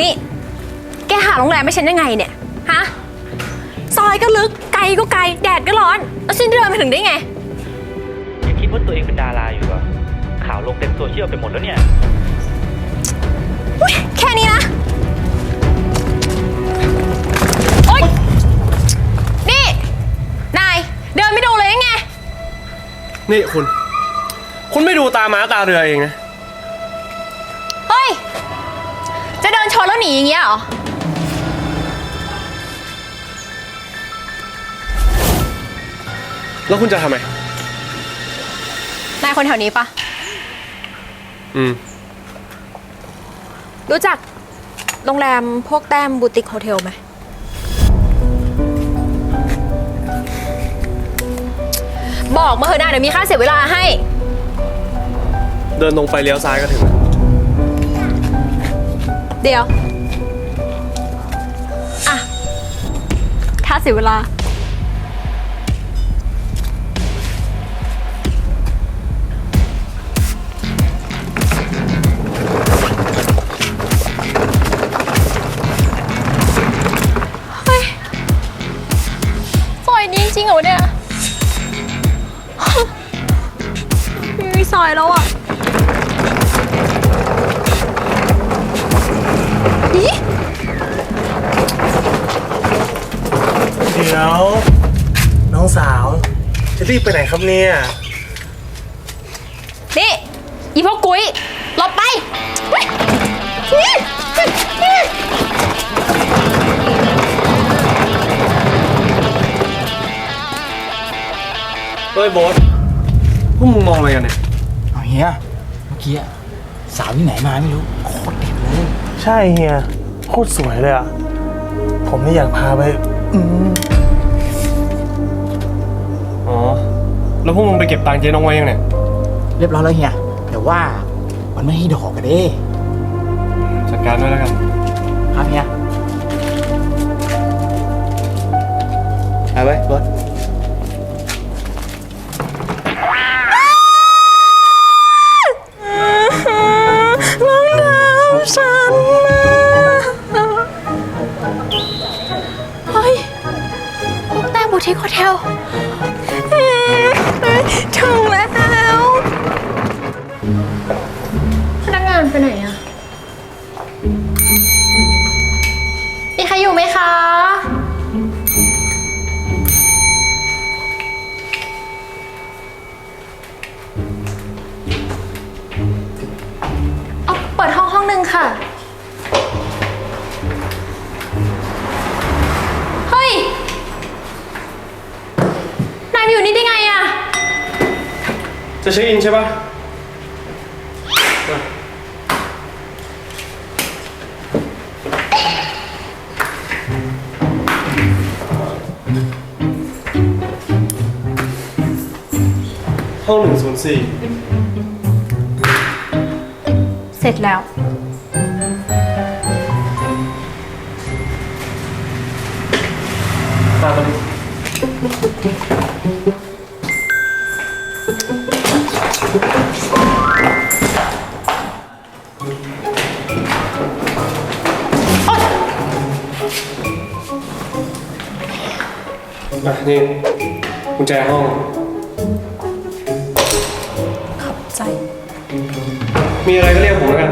นี่ แกหาโรงแรมให้ฉันยังไงเนี่ย ฮะ ซอยก็ลึก ไกลก็ไกล แดดก็ร้อน แล้วฉันเดินไปถึงได้ไงยังคิดว่าตัวเองเป็นดาราอยู่เหรอข่าวลงเต็มโซเชียลไปหมดแล้วเนี่ย อุ๊ยแค่นี้นะ โอ๊ย นี่ นาย เดินไม่ดูเลยยังไง นี่คุณ คุณไม่ดูตาม้าตาเรือเองนะ ชนแล้วหนีอย่างเงี้ยเหรอ แล้วคุณจะทำไม นายคนแถวนี้ปะ อืม รู้จักโรงแรมพวกแต้มบูติกโฮเทลไหม บอกมาเถอะนะเดี๋ยวมีค่าเสียเวลาให้ เดินตรงไปเลี้ยวซ้ายก็ถึงแล้ว เดี๋ยว อะค่าเสียเวลา เฮ้ยซอยนี้จริงเหรอเนี่ย ไมีซอยแล้วอะ เดี๋ยวน้องสาว จะรีบไปไหนครับเนี่ยนี่อีพวกกุ้ยหลบไปเฮ้ยนี่นี่เฮ้ยโบ๊ทพวกมึงมองอะไรกันเนี่ยเอาเฮียเมื่อกี้อะสาวที่ไหนมาไม่รู้โคตรเด็ดเลย ใช่เฮียโคตรสวยเลยอะ ผมนี่อยากพาไป อืม แล้วพวกมึงไปเก็บตังค์เจ๊น้องไว้ยังเนี่ย เรียบร้อยแล้วเฮียแต่ว่ามันไม่ให้ดอกกันเด้จัดการด้วยแล้วกัน ช็คอินใช่ปะอะห้องหนึ่งศูนย์สี่เสร็จแล้ว ตามมาดิ อะนี่กุญแจห้องใจ มีอะไรก็เรียกผมแล้วกัน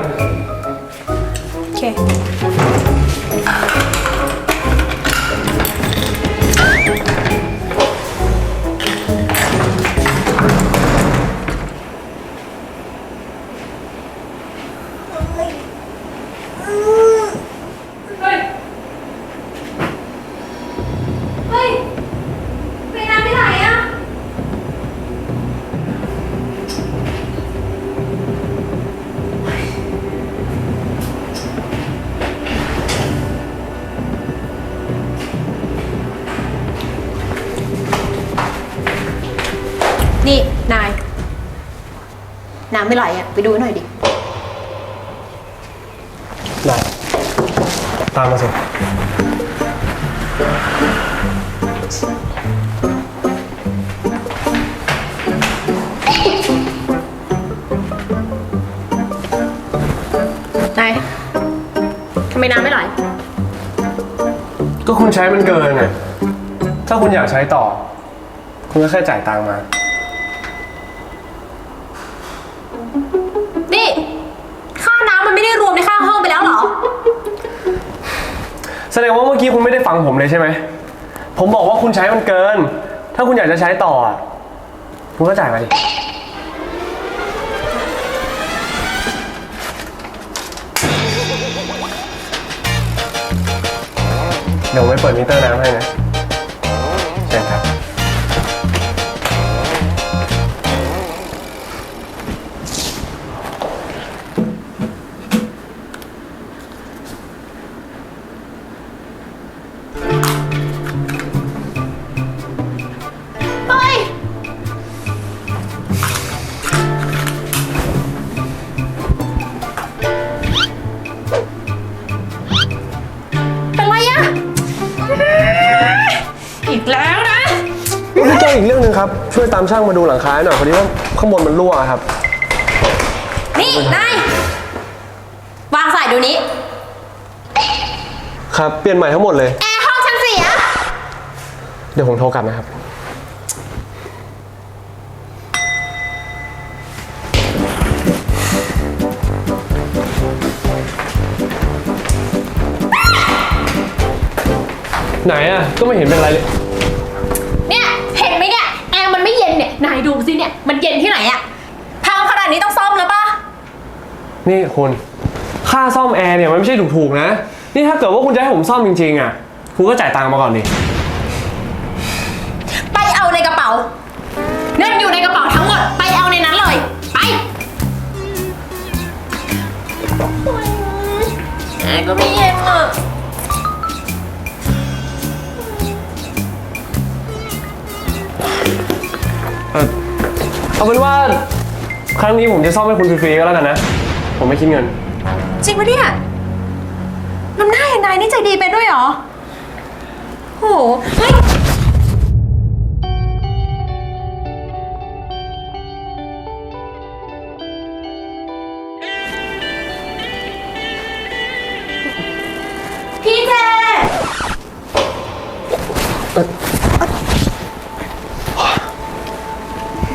นี่ นาย น้ำไม่ไหลอะ ไปดูหน่อยดิ ได้ตามมาสิ นาย ทำไมน้ำก็คุณใช้มันเกินไงถ้าคุณอยากใช้ต่อ คุณก็แค่จ่ายตังค์มา แสดงว่าเมื่อกี้คุณไม่ได้ฟังผมเลยใช่ไหม ผมบอกว่าคุณใช้มันเกิน ถ้าคุณอยากจะใช้ต่ออะคุณก็จ่ายมาดิ เดี๋ยวไว้เปิดมิเตอร์น้ำให้นะ อีกเรื่องหนึ่งครับ ช่วยตามช่างมาดูหลังคาให้หน่อยพอดีว่าข้างบนมันรั่วครับ นี่นาย วางสายเดูนี้ ครับ เปลี่ยนใหม่ทั้งหมดเลย แอร์ห้องฉันเสีย เดี๋ยวผมโทรกลับนะครับ ไหนอะ ก็ไม่เห็นเป็นไรเลย เนี่ยเห็นไหมเนี่ย นเนี่ยนายดูสิเนี่ย มันเย็นที่ไหนอะพังขนาดนี้ต้องซ่อมแล้วปะนี่คุณ ค่าซ่อมแอร์เนี่ยมันไม่ใช่ถูกๆนะ นี่ถ้าเกิดว่าคุณจะให้ผมซ่อมจริงๆอะ คุณก็จ่ายตังค์มาก่อนดิ ไปเอาในกระเป๋า เงินอยู่ในกระเป๋าทั้งหมด ไปเอาในนั้นเลย ไปแอร์ก็ไม่เย็น เอาเป็นว่า ครั้งนี้ผมจะซ่อมให้คุณฟรีๆก็แล้วกันนะ ผมไม่คิดเงิน จริงปะเนี่ยน้ำหน้าอย่างนายนี่ใจดีไปด้วยเหรอโหเฮ้ยพี่เจ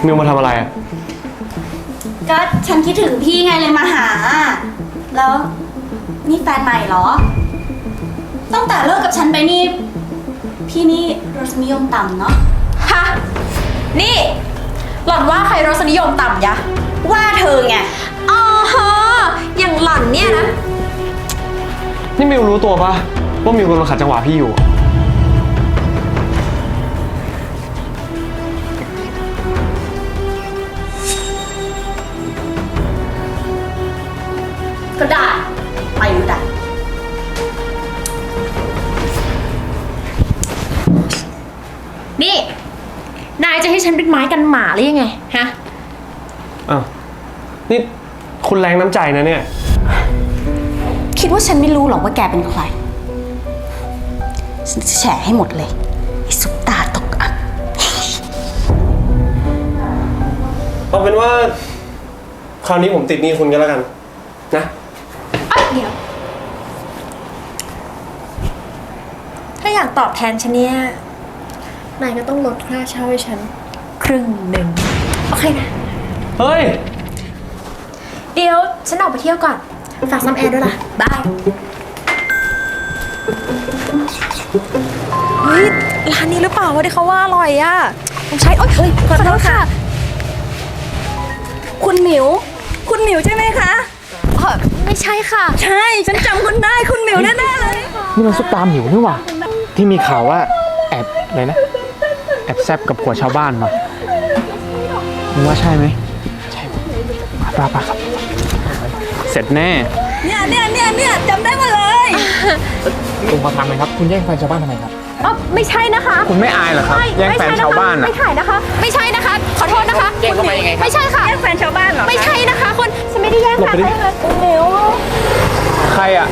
มิวมาทำอะไรอะก็ฉันคิดถึงพี่ไงเลยมาหา แล้วนี่แฟนใหม่เหรอ ตั้งแต่เลิกกับฉันไปนี่ พี่นี่รสนิยมต่ำเนาะ ฮะ นี่ หล่อนว่าใครรสนิยมต่ำยะ ว่าเธอไง อ๋อฮะอย่างหล่อนเนี่ยนะ นี่มิวรู้ตัวปะว่ามิวกำลังขัดจังหวะพี่อยู่ก็ ให้ฉันเป็นไม้กันหมาหรือยังไงฮะ อ้าวนี่คุณแรงน้ำใจนะเนี่ย คิดว่าฉันไม่รู้หรอกว่าแกเป็นใคร ฉันจะแฉให้หมดเลยไอ้ซุปตาตกอับเอาเป็นว่า คราวนี้ผมติดหนี้คุณก็แล้วกัน นะเอ้ยเดี๋ยว ถ้าอยากตอบแทนฉันเนี่ย นายก็ต้องลดค่าเช่าให้ฉันค รึ่งหนึ่งโอเคนะ เฮ้ย เดี๋ยวฉันออกไปเที่ยวก่อน ฝากซ่อมแอร์ด้วยล่ะ บาย เฮ้ย ร้านนี้หรือเปล่าวะที่เขาว่าอร่อยอะผมใช้โอ๊ยเฮ้ยขอโทษค่ะ คุณหมิว คุณหมิวใช่ไหมคะเออไม่ใช่ค่ะ ใช่ฉันจำคุณได้คุณหมิวแน่ๆเลยนี่มันซุปตาหมิวนี่หว่า ที่มีข่าวว่าแอบอะไรนะ แอบแซบกับผัวชาวบ้านมา มึงว่าใช่ไหมใช่ป้าป้าครับ เสร็จแน่ เนี่ยเนี่ยเนี่ยเนี่ยจำได้หมดเลยคุณมาทำไหมครับ คุณแย่งแฟนชาวบ้านทำไมครับเออไม่ใช่นะคะคุณไม่อายเหรอครับไม่แย่งแฟนไม่ใช่ะคะชาวบ้านอะไม่ถ่ายนะคะ ไม่ใช่นะคะ ขอโทษนะคะแย่งเข้าไปยังไงครับไม่ใช่ค่ะแฟนชาวบ้านเหรอไม่ใช่นะคะ คุณฉันไม่ได้แย่งหลบแฟไปนดิใครเลยคุณหมิวใครอะ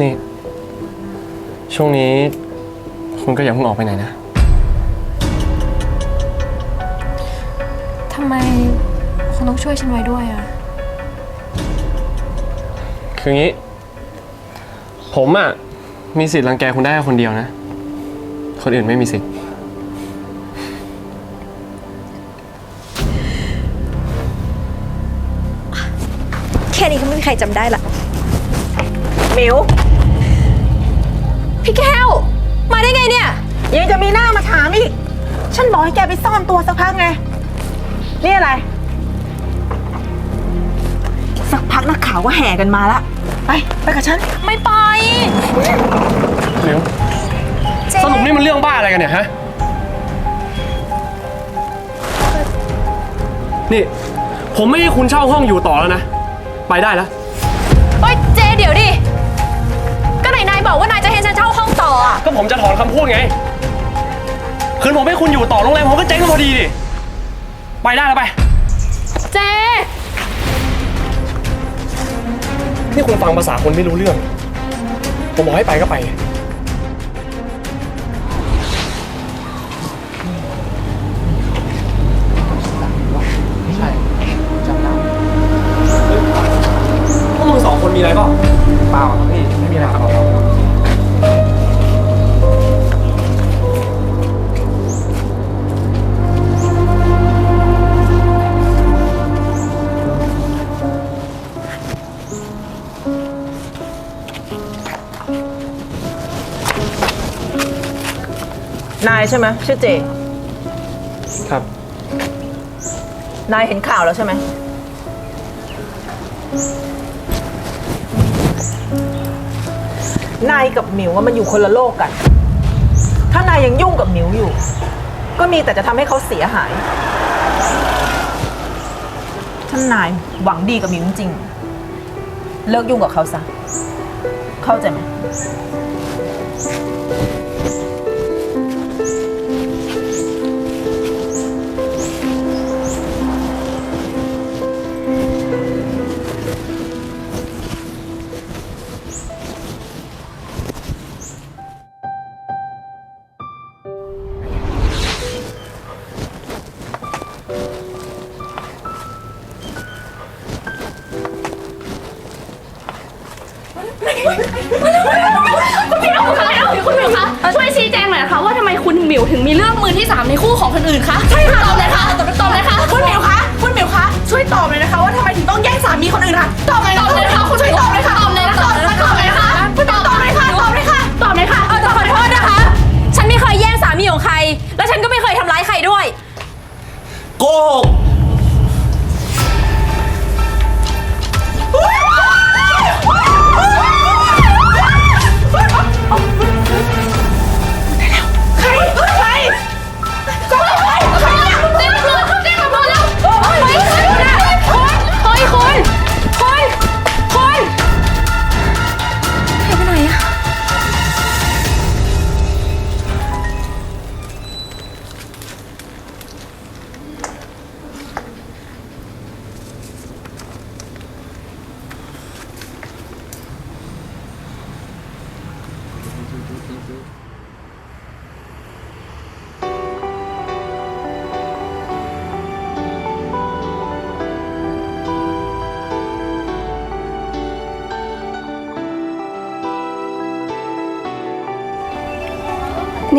นี่ ช่วงนี้ คุณก็อย่าเพิ่งออกไปไหนนะ ทำไมคุณต้องช่วยฉันไว้ด้วยอะคืองี้ ผมอะมีสิทธิ์รังแกคุณได้แค่คนเดียวนะ คนอื่นไม่มีสิทธิ์ แค่นี้ก็ไม่มีใครจำได้ละมิวพี่แก้ว มาได้ไงเนี่ย ยังจะมีหน้ามาถามอีก ฉันบอกให้แกไปซ่อนตัวสักพักไง นี่อะไร สักพักนักข่าวก็แห่กันมาละ ไป ไปกับฉัน ไม่ไปเร็วเจ๊สรุปนี่มันเรื่องบ้าอะไรกันเนี่ยฮะ นี่ ผมไม่ให้คุณเช่าห้องอยู่ต่อแล้วนะ ไปได้แล้ว ผมจะถอนคำพูดไง คืนผมให้คุณอยู่ต่อโรงแรมผมก็เจ๊งกันพอดีดิ ไปได้แล้วไป เจ นี่คุณฟังภาษาคนไม่รู้เรื่อง ผมบอกให้ไปก็ไป ใช่ไหมชื่อเจ ครับ นายเห็นข่าวแล้วใช่ไหม นายกับหมิวว่ามันอยู่คนละโลกกัน ถ้านายยังยุ่งกับหมิวอยู่ ก็มีแต่จะทำให้เขาเสียหายถ้านายหวังดีกับหมิวจริงๆเลิกยุ่งกับเขาซะ เข้าใจไหม ของคนอื่นคะใช่ค่ะตอบเลยค่ะตอบตอบเลยค่ะคุณหมิวคะคุณหมิวคะช่วยตอบเลยนะคะ ว่าทำไมถึงต้องแย่งสามีคนอื่นคะตอบเลยตอบเลยค่ะคุณช่วยตอบเลยค่ะตอบเลยตอบเลยตอบเลยค่ะตอบเลยค่ะตอบเลยค่ะตอบเลยค่ะเออแต่ขอโทษนะคะ ฉันไม่เคยแย่งสามีของใคร และฉันก็ไม่เคยทำร้ายใครด้วย โกหก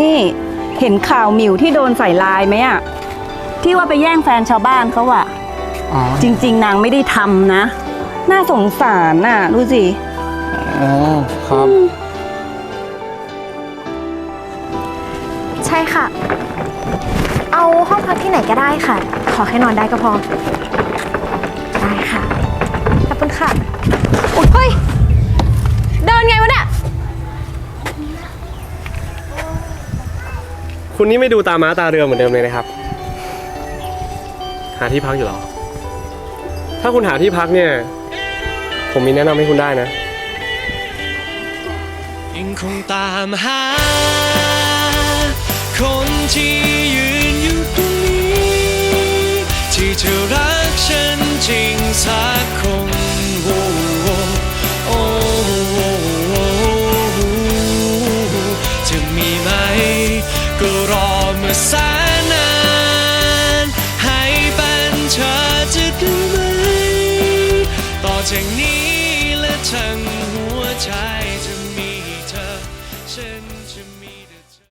นี่เห็นข่าวหมิวที่โดนใส่ลายไหมอะที่ว่าไปแย่งแฟนชาวบ้านเขาอะอ๋อจริง ๆ นางไม่ได้ทำนะ น่าสงสารน่ะดูสิ อ๋อครับ ใช่ค่ะ เอาห้องพักที่ไหนก็ได้ค่ะ ขอแค่นอนได้ก็พอ ได้ค่ะ ขอบคุณค่ะอุ๊ยเฮ้ยเดินไงวะเนี่ย คุณนี่ไม่ดูตาม้าตาเรือเหมือนเดิมเลยนะครับ หาที่พักอยู่หรอ ถ้าคุณหาที่พักเนี่ย ผมมีแนะนำให้คุณได้นะยังคงตามหาคนที่างนี้และทั้ง